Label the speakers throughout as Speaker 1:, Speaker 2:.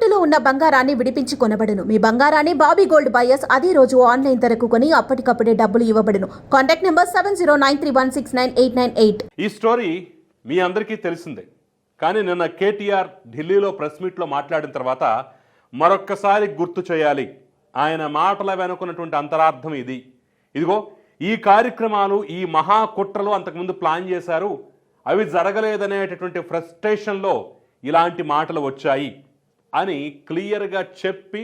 Speaker 1: తాకట్టులో ఉన్న బంగారాన్ని విడిపించి కొనబడును. మీ బంగారాన్ని బాబీ గోల్డ్ బయర్స్ అదే రోజు ఆన్లైన్ ధరకు కొని అప్పటికప్పుడే డబ్బులు ఇవ్వబడును. Contact number seven zero nine three one six nine eight nine eight.
Speaker 2: ఈ స్టోరీ మీ అందరికీ తెలిసిందే. కానీ నిన్న కేటీఆర్ ఢిల్లీలో ప్రెస్ మీట్లో మాట్లాడిన తర్వాత మరొక్కసారి గుర్తు చేయాలి. ఆయన మాటల వెనుకున్నటువంటి అంతరార్థం ఇది. ఇదిగో ఈ కార్యక్రమాలు ఈ మహా కుట్రలు అంతకుముందు ప్లాన్ చేశారు. అవి జరగలేదనేటటువంటి ఫ్రస్ట్రేషన్లో ఇలాంటి మాటలు వచ్చాయి. అని క్లియర్గా చెప్పి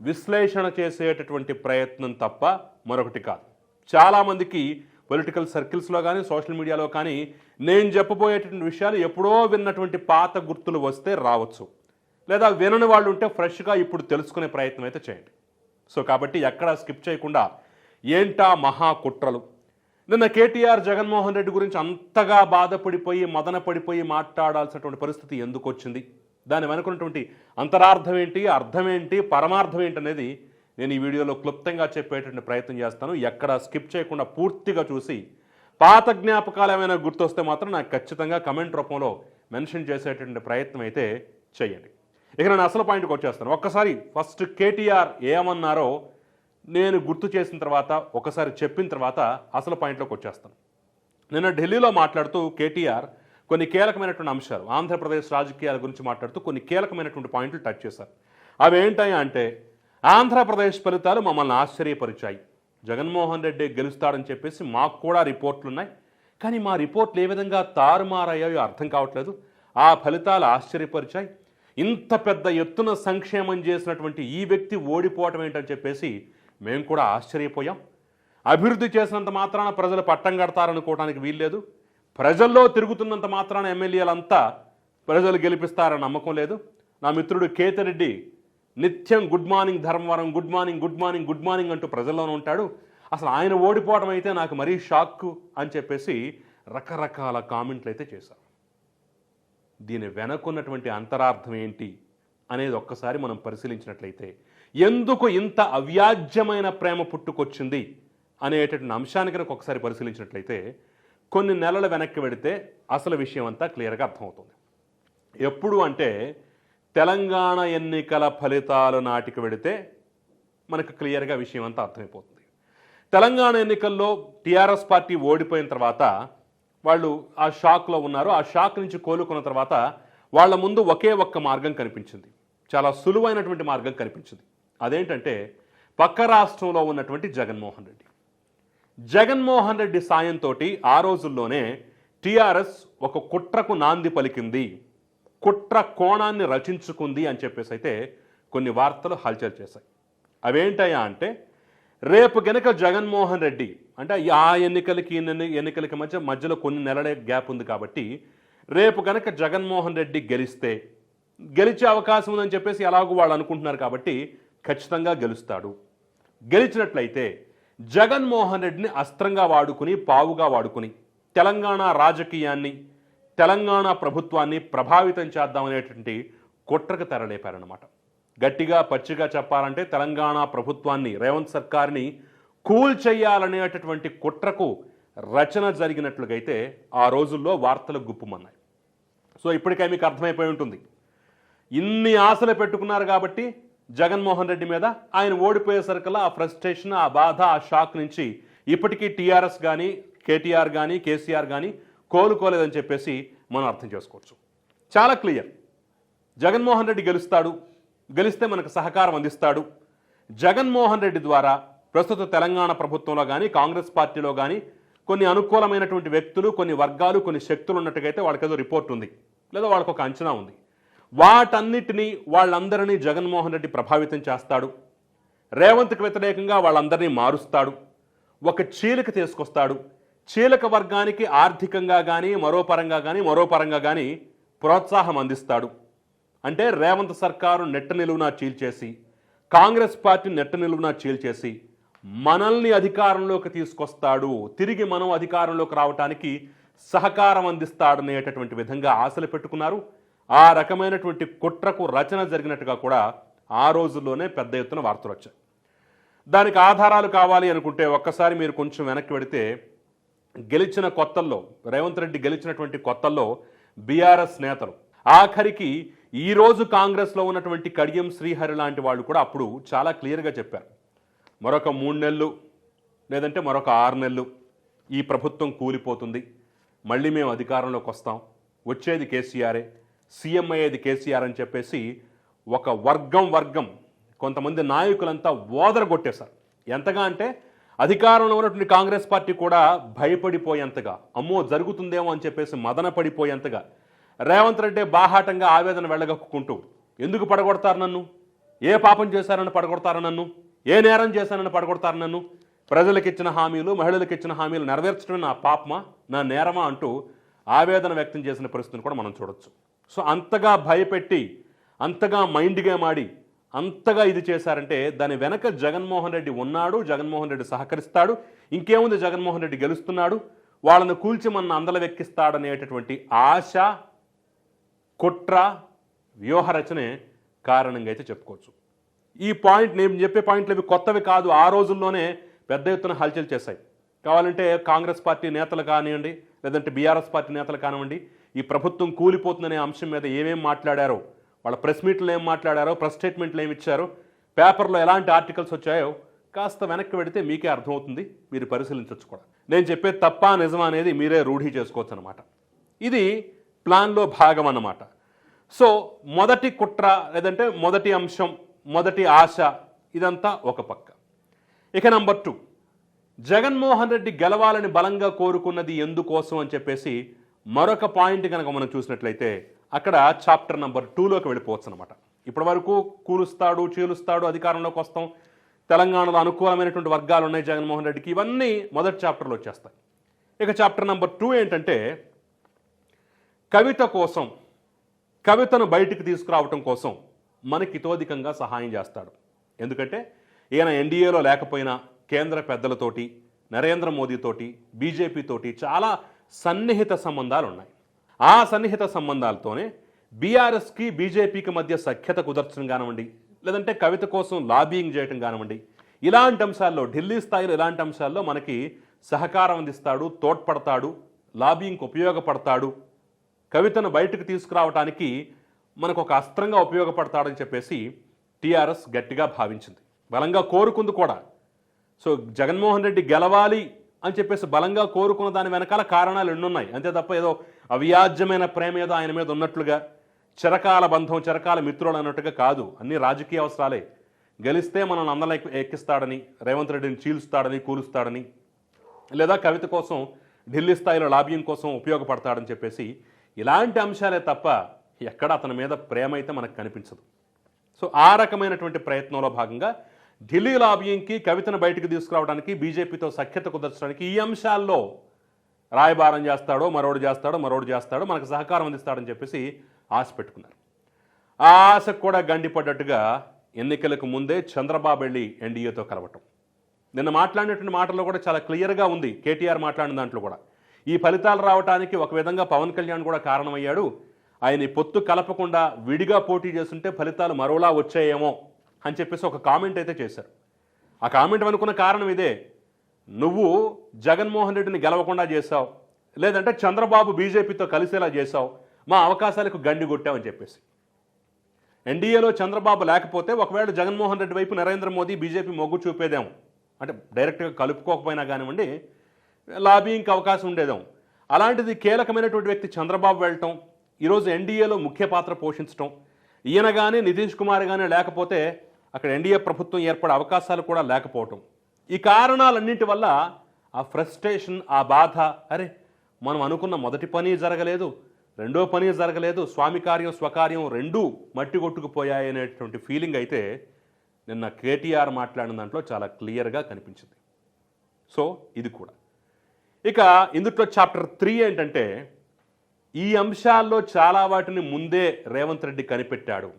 Speaker 2: విశ్లేషణ చేసేటటువంటి ప్రయత్నం తప్ప మరొకటి కాదు. చాలామందికి పొలిటికల్ సర్కిల్స్లో కానీ సోషల్ మీడియాలో కానీ నేను చెప్పబోయేటటువంటి విషయాలు ఎప్పుడో విన్నటువంటి పాత గుర్తులు వస్తే రావచ్చు. లేదా వినని వాళ్ళు ఉంటే ఫ్రెష్గా ఇప్పుడు తెలుసుకునే ప్రయత్నం అయితే చేయండి. సో కాబట్టి ఎక్కడా స్కిప్ చేయకుండా ఏంటా మహా కుట్రలు? నిన్న కేటీఆర్ జగన్మోహన్ రెడ్డి గురించి అంతగా బాధపడిపోయి మదన పడిపోయి మాట్లాడాల్సినటువంటి పరిస్థితి ఎందుకు వచ్చింది? దాని వెనుకున్నటువంటి అంతరార్థం ఏంటి అర్థం ఏంటి పరమార్థం ఏంటి అనేది నేను ఈ వీడియోలో క్లుప్తంగా చెప్పేటువంటి ప్రయత్నం చేస్తాను. ఎక్కడ స్కిప్ చేయకుండా పూర్తిగా చూసి పాత జ్ఞాపకాలు ఏమైనా గుర్తొస్తే మాత్రం నాకు ఖచ్చితంగా కమెంట్ రూపంలో మెన్షన్ చేసేటువంటి ప్రయత్నం అయితే చేయండి. ఇక నేను అసలు పాయింట్కి వచ్చేస్తాను. ఒక్కసారి ఫస్ట్ కేటీఆర్ ఏమన్నారో నేను గుర్తు చేసిన తర్వాత ఒకసారి చెప్పిన తర్వాత అసలు పాయింట్లోకి వచ్చేస్తాను. నిన్న ఢిల్లీలో మాట్లాడుతూ కేటీఆర్ కొన్ని కీలకమైనటువంటి అంశాలు. ఆంధ్రప్రదేశ్ రాజకీయాల గురించి మాట్లాడుతూ కొన్ని కీలకమైనటువంటి పాయింట్లు టచ్ చేశారు. అవి ఏంటాయి అంటే ఆంధ్రప్రదేశ్ ఫలితాలు మమ్మల్ని ఆశ్చర్యపరిచాయి. జగన్మోహన్ రెడ్డి గెలుస్తాడని చెప్పేసి మాకు కూడా రిపోర్ట్లు ఉన్నాయి కానీ మా రిపోర్ట్లు ఏ విధంగా తారుమారయ్యాయో అర్థం కావట్లేదు. ఆ ఫలితాలు ఆశ్చర్యపరిచాయి. ఇంత పెద్ద ఎత్తున సంక్షేమం చేసినటువంటి ఈ వ్యక్తి ఓడిపోవటం ఏంటని చెప్పేసి మేము కూడా ఆశ్చర్యపోయాం. అభివృద్ధి చేసినంత మాత్రాన ప్రజలు పట్టం కడతారనుకోవడానికి వీల్లేదు. ప్రజల్లో తిరుగుతున్నంత మాత్రాన ఎమ్మెల్యేలంతా ప్రజలు గెలిపిస్తారని నమ్మకం లేదు. నా మిత్రుడు కేతిరెడ్డి నిత్యం good morning Dharmavaram good morning good morning good morning అంటూ ప్రజల్లోనే ఉంటాడు. అసలు ఆయన ఓడిపోవడం అయితే నాకు మరీ షాక్ అని చెప్పేసి రకరకాల కామెంట్లు అయితే చేశారు. దీని వెనకున్నటువంటి అంతరార్థం ఏంటి అనేది ఒక్కసారి మనం పరిశీలించినట్లయితే ఎందుకు ఇంత అవ్యాజ్యమైన ప్రేమ పుట్టుకొచ్చింది అనేటటువంటి అంశాన్ని కనుక ఒకసారి పరిశీలించినట్లయితే కొన్ని నెలల వెనక్కి వెడితే అసలు విషయం అంతా క్లియర్గా అర్థమవుతుంది. ఎప్పుడు అంటే తెలంగాణ ఎన్నికల ఫలితాలు నాటికి వెడితే మనకు క్లియర్గా విషయం అంతా అర్థమైపోతుంది. తెలంగాణ ఎన్నికల్లో టీఆర్ఎస్ పార్టీ ఓడిపోయిన తర్వాత వాళ్ళు ఆ షాక్లో ఉన్నారు. ఆ షాక్ నుంచి కోలుకున్న తర్వాత వాళ్ళ ముందు ఒకే ఒక్క మార్గం కనిపించింది. చాలా సులువైనటువంటి మార్గం కనిపించింది. అదేంటంటే పక్క రాష్ట్రంలో ఉన్నటువంటి జగన్మోహన్ రెడ్డి. జగన్మోహన్ రెడ్డి సాయంతో ఆ రోజుల్లోనే టీఆర్ఎస్ ఒక కుట్రకు నాంది పలికింది. కుట్ర కోణాన్ని రచించుకుంది అని చెప్పేసి అయితే కొన్ని వార్తలు హల్చల్ చేశాయి. అవేంటయ్యా అంటే రేపు గనక జగన్మోహన్ రెడ్డి అంటే ఆ ఎన్నికలకి ఎన్నికలకి మధ్య మధ్యలో కొన్ని నెలలే గ్యాప్ ఉంది కాబట్టి రేపు గనక జగన్మోహన్ రెడ్డి గెలిస్తే గెలిచే అవకాశం ఉందని చెప్పేసి ఎలాగో వాళ్ళు అనుకుంటున్నారు కాబట్టి ఖచ్చితంగా గెలుస్తాడు. గెలిచినట్లయితే జగన్మోహన్ రెడ్డిని అస్త్రంగా వాడుకుని పావుగా వాడుకుని తెలంగాణ రాజకీయాన్ని తెలంగాణ ప్రభుత్వాన్ని ప్రభావితం చేద్దామనేటువంటి కుట్రకు తెరలేపారనమాట గట్టిగా పచ్చిగా చెప్పాలంటే తెలంగాణ ప్రభుత్వాన్ని రేవంత్ సర్కార్ని కూల్ చేయాలనేటటువంటి కుట్రకు రచన జరిగినట్లుగైతే ఆ రోజుల్లో వార్తలు గుప్పుమన్నాయి. సో ఇప్పటికే మీకు అర్థమైపోయి ఉంటుంది. ఇన్ని ఆశలు పెట్టుకున్నారు కాబట్టి జగన్మోహన్ రెడ్డి మీద ఆయన ఓడిపోయేసరికల్లా ఆ ఫ్రస్ట్రేషన్ ఆ బాధ ఆ షాక్ నుంచి ఇప్పటికీ టీఆర్ఎస్ కానీ కేటీఆర్ కానీ కేసీఆర్ కానీ కోలుకోలేదని చెప్పేసి మనం అర్థం చేసుకోవచ్చు. చాలా క్లియర్ జగన్మోహన్ రెడ్డి గెలుస్తాడు. గెలిస్తే మనకు సహకారం అందిస్తాడు. జగన్మోహన్ రెడ్డి ద్వారా ప్రస్తుత తెలంగాణ ప్రభుత్వంలో కానీ కాంగ్రెస్ పార్టీలో కానీ కొన్ని అనుకూలమైనటువంటి వ్యక్తులు కొన్ని వర్గాలు కొన్ని శక్తులు ఉన్నట్టుగైతే వాళ్ళకేదో రిపోర్ట్ ఉంది. లేదా వాళ్ళకు ఒక అంచనా ఉంది. వాటన్నిటినీ వాళ్ళందరినీ జగన్మోహన్ రెడ్డి ప్రభావితం చేస్తాడు. రేవంత్కి వ్యతిరేకంగా వాళ్ళందరినీ మారుస్తాడు. ఒక చీలిక తీసుకొస్తాడు. చీలక వర్గానికి ఆర్థికంగా కానీ మరో పరంగా కానీ మరో పరంగా కానీ ప్రోత్సాహం అందిస్తాడు. అంటే రేవంత్ సర్కారు నెట్ట నిలువున చీల్చేసి కాంగ్రెస్ పార్టీ నెట్ట నిలువున చీల్చేసి మనల్ని అధికారంలోకి తీసుకొస్తాడు. తిరిగి మనం అధికారంలోకి రావటానికి సహకారం అందిస్తాడనేటటువంటి విధంగా ఆశలు పెట్టుకున్నారు. ఆ రకమైనటువంటి కుట్రకు రచన జరిగినట్టుగా కూడా ఆ రోజుల్లోనే పెద్ద ఎత్తున వార్తలు వచ్చాయి. దానికి ఆధారాలు కావాలి అనుకుంటే ఒక్కసారి మీరు కొంచెం వెనక్కి వెడితే గెలిచిన కొత్తల్లో రేవంత్ రెడ్డి గెలిచినటువంటి కొత్తల్లో బీఆర్ఎస్ నేతలు. ఆఖరికి ఈ రోజు కాంగ్రెస్లో ఉన్నటువంటి కడియం శ్రీహరి లాంటి వాళ్ళు కూడా అప్పుడు చాలా క్లియర్గా చెప్పారు. మరొక మూడు నెలలు లేదంటే మరొక ఆరు నెలలు ఈ ప్రభుత్వం కూలిపోతుంది. మళ్ళీ మేము అధికారంలోకి వస్తాం. వచ్చేది కేసీఆరే. సీఎం అయ్యేది కేసీఆర్ అని చెప్పేసి ఒక వర్గం వర్గం కొంతమంది నాయకులంతా ఓదరగొట్టేశారు. ఎంతగా అంటే అధికారంలో ఉన్నటువంటి కాంగ్రెస్ పార్టీ కూడా భయపడిపోయేంతగా అమ్మో జరుగుతుందేమో అని చెప్పేసి మదన పడిపోయేంతగా రేవంత్ రెడ్డి బాహాటంగా ఆవేదన వెళ్ళగక్కుంటూ ఎందుకు పడగొడతారు నన్ను? ఏ పాపం చేశారని పడగొడతారు నన్ను? ఏ నేరం చేశానని పడగొడతారు నన్ను? ప్రజలకు ఇచ్చిన హామీలు మహిళలకు ఇచ్చిన హామీలు నెరవేర్చడమే నా పాపమా నా నేరమా అంటూ ఆవేదన వ్యక్తం చేసిన పరిస్థితిని కూడా మనం చూడొచ్చు. సో అంతగా భయపెట్టి అంతగా మైండ్ గేమ్ ఆడి అంతగా ఇది చేశారంటే దాని వెనక జగన్మోహన్ రెడ్డి ఉన్నాడు జగన్మోహన్ రెడ్డి సహకరిస్తాడు ఇంకేముంది జగన్మోహన్ రెడ్డి గెలుస్తున్నాడు వాళ్ళను కూల్చి మన అందలవెక్కిస్తాడనేటటువంటి ఆశ కుట్ర వ్యూహరచనే కారణంగా అయితే చెప్పుకోవచ్చు. ఈ పాయింట్ నేను చెప్పే పాయింట్లు ఇవి కొత్తవి కాదు ఆ రోజుల్లోనే పెద్ద ఎత్తున హల్చల్ చేశాయి. కావాలంటే కాంగ్రెస్ పార్టీ నేతలు కానివ్వండి లేదంటే బీఆర్ఎస్ పార్టీ నేతలు కానివ్వండి ఈ ప్రభుత్వం కూలిపోతుందనే అంశం మీద ఏమేం మాట్లాడారో వాళ్ళ ప్రెస్ మీట్లు ఏం మాట్లాడారో ప్రెస్ స్టేట్మెంట్లు ఏమి ఇచ్చారో పేపర్లో ఎలాంటి ఆర్టికల్స్ వచ్చాయో కాస్త వెనక్కి పెడితే మీకే అర్థమవుతుంది మీరు పరిశీలించవచ్చు కూడా. నేను చెప్పేది తప్ప నిజమా అనేది మీరే రూఢీ చేసుకోవచ్చు అనమాట ఇది ప్లాన్లో భాగం అన్నమాట. సో మొదటి కుట్ర లేదంటే మొదటి అంశం మొదటి ఆశ ఇదంతా ఒక పక్క. ఇక నంబర్ టూ. జగన్మోహన్ రెడ్డి గెలవాలని బలంగా కోరుకున్నది ఎందుకోసం అని చెప్పేసి మరొక పాయింట్ కనుక మనం చూసినట్లయితే అక్కడ చాప్టర్ నెంబర్ టూలోకి వెళ్ళిపోవచ్చు అనమాట ఇప్పటి వరకు కూలుస్తాడు చీలుస్తాడు అధికారంలోకి వస్తాం. తెలంగాణలో అనుకూలమైనటువంటి వర్గాలు ఉన్నాయి జగన్మోహన్ రెడ్డికి. ఇవన్నీ మొదటి చాప్టర్లో వచ్చేస్తాయి. ఇక చాప్టర్ నెంబర్ టూ ఏంటంటే కవిత కోసం కవితను బయటికి తీసుకురావటం కోసం మనకి ఇతోధికంగా సహాయం చేస్తాడు. ఎందుకంటే ఈయన ఎన్డీఏలో లేకపోయినా కేంద్ర పెద్దలతోటి నరేంద్ర మోదీతోటి బీజేపీతోటి చాలా సన్నిహిత సంబంధాలు ఉన్నాయి ఆ సన్నిహిత సంబంధాలతోనే బీఆర్ఎస్కి బీజేపీకి మధ్య సఖ్యత కుదర్చడం కానివ్వండి లేదంటే కవిత కోసం లాబింగ్ చేయటం కానివ్వండి ఇలాంటి అంశాల్లో ఢిల్లీ స్థాయిలో ఇలాంటి అంశాల్లో మనకి సహకారం అందిస్తాడు తోడ్పడతాడు లాబింగ్కి ఉపయోగపడతాడు. కవితను బయటకు తీసుకురావడానికి మనకు ఒక అస్త్రంగా ఉపయోగపడతాడని చెప్పేసి టీఆర్ఎస్ గట్టిగా భావించింది. బలంగా కోరుకుంది కూడా. సో జగన్మోహన్ రెడ్డి గెలవాలి అని చెప్పేసి బలంగా కోరుకున్న దాని వెనకాల కారణాలు ఎన్నున్నాయి. అంతే తప్ప ఏదో అవ్యాజ్యమైన ప్రేమ ఏదో ఆయన మీద ఉన్నట్లుగా చిరకాల బంధం చిరకాల మిత్రులు అన్నట్టుగా కాదు. అన్ని రాజకీయ అవసరాలే. గెలిస్తే మనం అందరం ఎక్కిస్తాడని రేవంత్ రెడ్డిని చీల్స్తాడని కూలుస్తాడని లేదా కవిత కోసం ఢిల్లీ స్థాయిలో లాబింగ్ కోసం ఉపయోగపడతాడని చెప్పేసి ఇలాంటి అంశాలే తప్ప ఎక్కడ అతని మీద ప్రేమ అయితే మనకు కనిపించదు. సో ఆ రకమైనటువంటి ప్రయత్నంలో భాగంగా ఢిల్లీ లాబియింగ్కి కవితను బయటకు తీసుకురావడానికి బీజేపీతో సఖ్యత కుదర్చడానికి ఈ అంశాల్లో రాయబారం చేస్తాడో మరోడు చేస్తాడో మరోడు చేస్తాడో మనకు సహకారం అందిస్తాడని చెప్పేసి ఆశ పెట్టుకున్నారు. ఆ ఆశకు కూడా గండిపడ్డట్టుగా ఎన్నికలకు ముందే చంద్రబాబు వెళ్ళి ఎన్డీఏతో కలవటం. నిన్న మాట్లాడినటువంటి మాటల్లో కూడా చాలా క్లియర్గా ఉంది. కేటీఆర్ మాట్లాడిన దాంట్లో కూడా. ఈ ఫలితాలు రావడానికి ఒక విధంగా పవన్ కళ్యాణ్ కూడా కారణమయ్యాడు. ఆయన పొత్తు కలపకుండా విడిగా పోటీ చేస్తుంటే ఫలితాలు మరోలా వచ్చాయేమో అని చెప్పేసి ఒక కామెంట్ అయితే చేశారు. ఆ కామెంట్ అనుకున్న కారణం ఇదే. నువ్వు జగన్మోహన్ రెడ్డిని గెలవకుండా చేశావు లేదంటే చంద్రబాబు బీజేపీతో కలిసేలా చేశావు మా అవకాశాలకు గండి కొట్టావని చెప్పేసి. ఎన్డీఏలో చంద్రబాబు లేకపోతే ఒకవేళ జగన్మోహన్ రెడ్డి వైపు నరేంద్ర మోదీ బీజేపీ మొగ్గు చూపేదేమో అంటే డైరెక్ట్గా కలుపుకోకపోయినా కానివ్వండి లాబీయింగ్కి అవకాశం ఉండేదేమో అలాంటిది కీలకమైనటువంటి వ్యక్తి చంద్రబాబు వెళ్ళటం ఈరోజు ఎన్డీఏలో ముఖ్య పాత్ర పోషించటం ఈయన కానీ నితీష్ కుమార్ కానీ లేకపోతే అక్కడ ఎన్డీఏ ప్రభుత్వం ఏర్పడే అవకాశాలు కూడా లేకపోవటం. ఈ కారణాలన్నింటి వల్ల ఆ ఫ్రస్ట్రేషన్ ఆ బాధ అరే మనం అనుకున్న మొదటి పని జరగలేదు రెండో పని జరగలేదు స్వామి కార్యం స్వకార్యం రెండూ మట్టి కొట్టుకుపోయాయి అనేటువంటి ఫీలింగ్ అయితే నిన్న కేటీఆర్ మాట్లాడిన దాంట్లో చాలా క్లియర్గా కనిపించింది. సో ఇది కూడా. ఇక ఇందుట్లో చాప్టర్ త్రీ ఏంటంటే ఈ అంశాల్లో చాలా వాటిని ముందే రేవంత్ రెడ్డి కనిపెట్టాడు.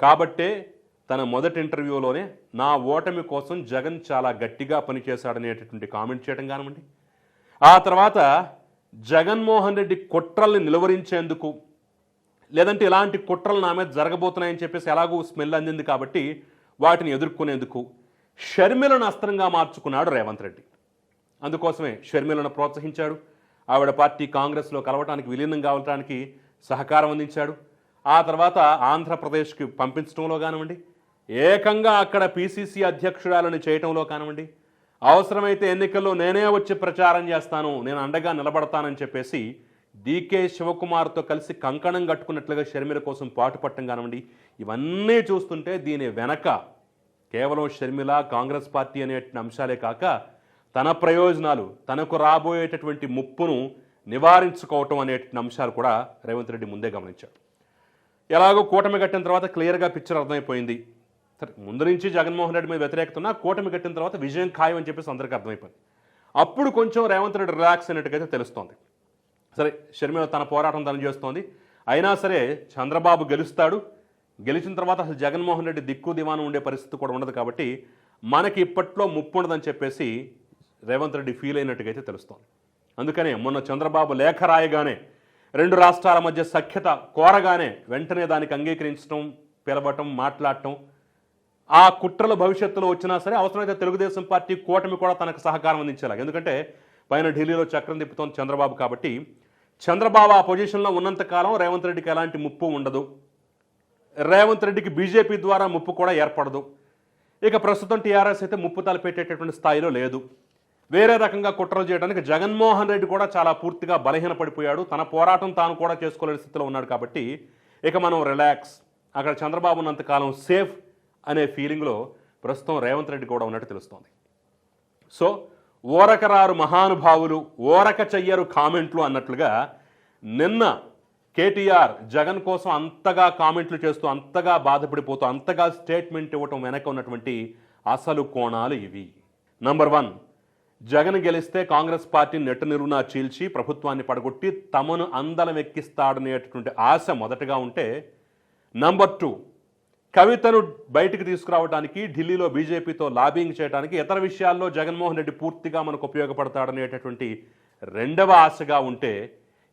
Speaker 2: కాబట్టే తన మొదటి ఇంటర్వ్యూలోనే నా ఓటమి కోసం జగన్ చాలా గట్టిగా పనిచేశాడనేటటువంటి కామెంట్ చేయడం కానివ్వండి. ఆ తర్వాత జగన్మోహన్ రెడ్డి కుట్రల్ని నిలువరించేందుకు లేదంటే ఇలాంటి కుట్రలు నా మీద జరగబోతున్నాయని చెప్పేసి ఎలాగూ స్మెల్ అందింది కాబట్టి వాటిని ఎదుర్కొనేందుకు షర్మిలను అస్త్రంగా మార్చుకున్నాడు రేవంత్ రెడ్డి. అందుకోసమే షర్మిలను ప్రోత్సహించాడు. ఆవిడ పార్టీ కాంగ్రెస్లో కలవటానికి విలీనం కావటానికి సహకారం అందించాడు. ఆ తర్వాత ఆంధ్రప్రదేశ్కి పంపించడంలో కానివ్వండి ఏకంగా అక్కడ పీసీసీ అధ్యక్షురాలను చేయటంలో కానివ్వండి అవసరమైతే ఎన్నికల్లో నేనే వచ్చి ప్రచారం చేస్తాను నేను అండగా నిలబడతానని చెప్పేసి డీకే శివకుమార్తో కలిసి కంకణం కట్టుకున్నట్లుగా షర్మిల కోసం పాటుపట్టం కానివ్వండి ఇవన్నీ చూస్తుంటే దీని వెనక కేవలం షర్మిల కాంగ్రెస్ పార్టీ అనే అంశాలే కాక తన ప్రయోజనాలు తనకు రాబోయేటటువంటి ముప్పును నివారించుకోవటం అనే అంశాలు కూడా రేవంత్ రెడ్డి ముందే గమనించాడు. ఎలాగో కూటమి కట్టిన తర్వాత క్లియర్గా పిక్చర్ అర్థమైపోయింది. సరే ముందు నుంచి జగన్మోహన్ రెడ్డి మీద వ్యతిరేకత ఉన్నా కూటమి కట్టిన తర్వాత విజయం ఖాయం అని చెప్పేసి అందరికీ అర్థమైపోయింది. అప్పుడు కొంచెం రేవంత్ రెడ్డి రిలాక్స్ అయినట్టుగా తెలుస్తోంది. సరే షర్మిల తన పోరాటం తను చేస్తోంది. అయినా సరే చంద్రబాబు గెలుస్తాడు. గెలిచిన తర్వాత అసలు జగన్మోహన్ రెడ్డి దిక్కు దివానం ఉండే పరిస్థితి కూడా ఉండదు కాబట్టి మనకి ఇప్పట్లో ముప్పు ఉండదని చెప్పేసి రేవంత్ రెడ్డి ఫీల్ అయినట్టుగా అయితే తెలుస్తోంది. అందుకనే మొన్న చంద్రబాబు లేఖ రాయగానే రెండు రాష్ట్రాల మధ్య సఖ్యత కోరగానే వెంటనే దానికి అంగీకరించడం పిలవటం మాట్లాడటం ఆ కుట్రలు భవిష్యత్తులో వచ్చినా సరే అవసరమైతే తెలుగుదేశం పార్టీ కూటమి కూడా తనకు సహకారం అందించేలా ఎందుకంటే పైన ఢిల్లీలో చక్రం తిప్పుతోంది చంద్రబాబు కాబట్టి చంద్రబాబు ఆ పొజిషన్లో ఉన్నంతకాలం రేవంత్ రెడ్డికి ఎలాంటి ముప్పు ఉండదు. రేవంత్ రెడ్డికి బీజేపీ ద్వారా ముప్పు కూడా ఏర్పడదు. ఇక ప్రస్తుతం టీఆర్ఎస్ అయితే ముప్పు తలపెట్టేటటువంటి స్థాయిలో లేదు. వేరే రకంగా కుట్రలు చేయడానికి జగన్మోహన్ రెడ్డి కూడా చాలా పూర్తిగా బలహీనపడిపోయాడు. తన పోరాటం తాను కూడా చేసుకోలేని స్థితిలో ఉన్నాడు కాబట్టి ఇక మనం రిలాక్స్. అక్కడ చంద్రబాబు ఉన్నంతకాలం సేఫ్ అనే ఫీలింగ్లో ప్రస్తుతం రేవంత్ రెడ్డి కూడా ఉన్నట్టు తెలుస్తోంది. సో ఓరకరారు మహానుభావులు ఓరక చెయ్యరు కామెంట్లు అన్నట్లుగా నిన్న కేటీఆర్ జగన్ కోసం అంతగా కామెంట్లు చేస్తూ అంతగా బాధపడిపోతూ అంతగా స్టేట్మెంట్ ఇవ్వటం వెనక ఉన్నటువంటి అసలు కోణాలు ఇవి. నంబర్ వన్ జగన్ గెలిస్తే కాంగ్రెస్ పార్టీ నెట్టు నిలువునా చీల్చి ప్రభుత్వాన్ని పడగొట్టి తమను అందలం ఎక్కిస్తాడనేటటువంటి ఆశ మొదటగా ఉంటే నంబర్ టూ కవితను బయటికి తీసుకురావడానికి ఢిల్లీలో బీజేపీతో లాబింగ్ చేయడానికి ఇతర విషయాల్లో జగన్మోహన్ రెడ్డి పూర్తిగా మనకు ఉపయోగపడతాడనేటటువంటి రెండవ ఆశగా ఉంటే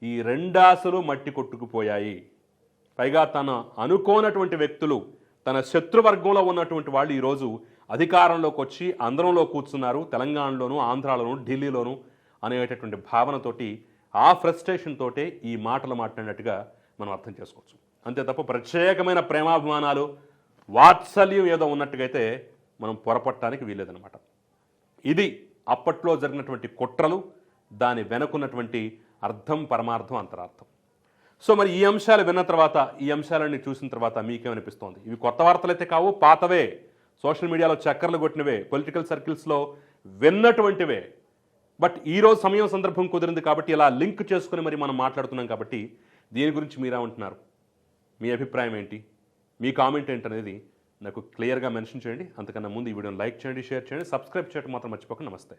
Speaker 2: ఈ రెండాశలు మట్టి కొట్టుకుపోయాయి. పైగా తన అనుకోనటువంటి వ్యక్తులు తన శత్రువర్గంలో ఉన్నటువంటి వాళ్ళు ఈరోజు అధికారంలోకి వచ్చి అందరంలో కూర్చున్నారు తెలంగాణలోను ఆంధ్రాలోను ఢిల్లీలోను అనేటటువంటి భావనతోటి ఆ ఫ్రస్ట్రేషన్ తోటే ఈ మాటలు మాట్లాడినట్టుగా మనం అర్థం చేసుకోవచ్చు. అంతే తప్ప ప్రత్యేకమైన ప్రేమాభిమానాలు వాత్సల్యం ఏదో ఉన్నట్టుగైతే మనం పొరపట్టడానికి వీలేదనమాట ఇది అప్పట్లో జరిగినటువంటి కుట్రలు దాని వెనుకున్నటువంటి అర్థం పరమార్థం అంతరార్థం. సో మరి ఈ అంశాలు విన్న తర్వాత ఈ అంశాలన్నీ చూసిన తర్వాత మీకేమనిపిస్తోంది? ఇవి కొత్త వార్తలైతే కావు పాతవే. సోషల్ మీడియాలో చక్కర్లు కొట్టినవే పొలిటికల్ సర్కిల్స్లో విన్నటువంటివే. బట్ ఈ రోజు సమయం సందర్భం కుదిరింది కాబట్టి ఇలా లింక్ చేసుకుని మరి మనం మాట్లాడుతున్నాం కాబట్టి దీని గురించి మీరేమంటున్నారు? మీ అభిప్రాయం ఏంటి? మీ కామెంట్ ఏంటనేది నాకు క్లియర్గా మెన్షన్ చేయండి. అంతకన్నా ముందు ఈ వీడియోని లైక్ చేయండి షేర్ చేయండి సబ్స్క్రైబ్ చేయడం మాత్రం మర్చిపోక నమస్తే.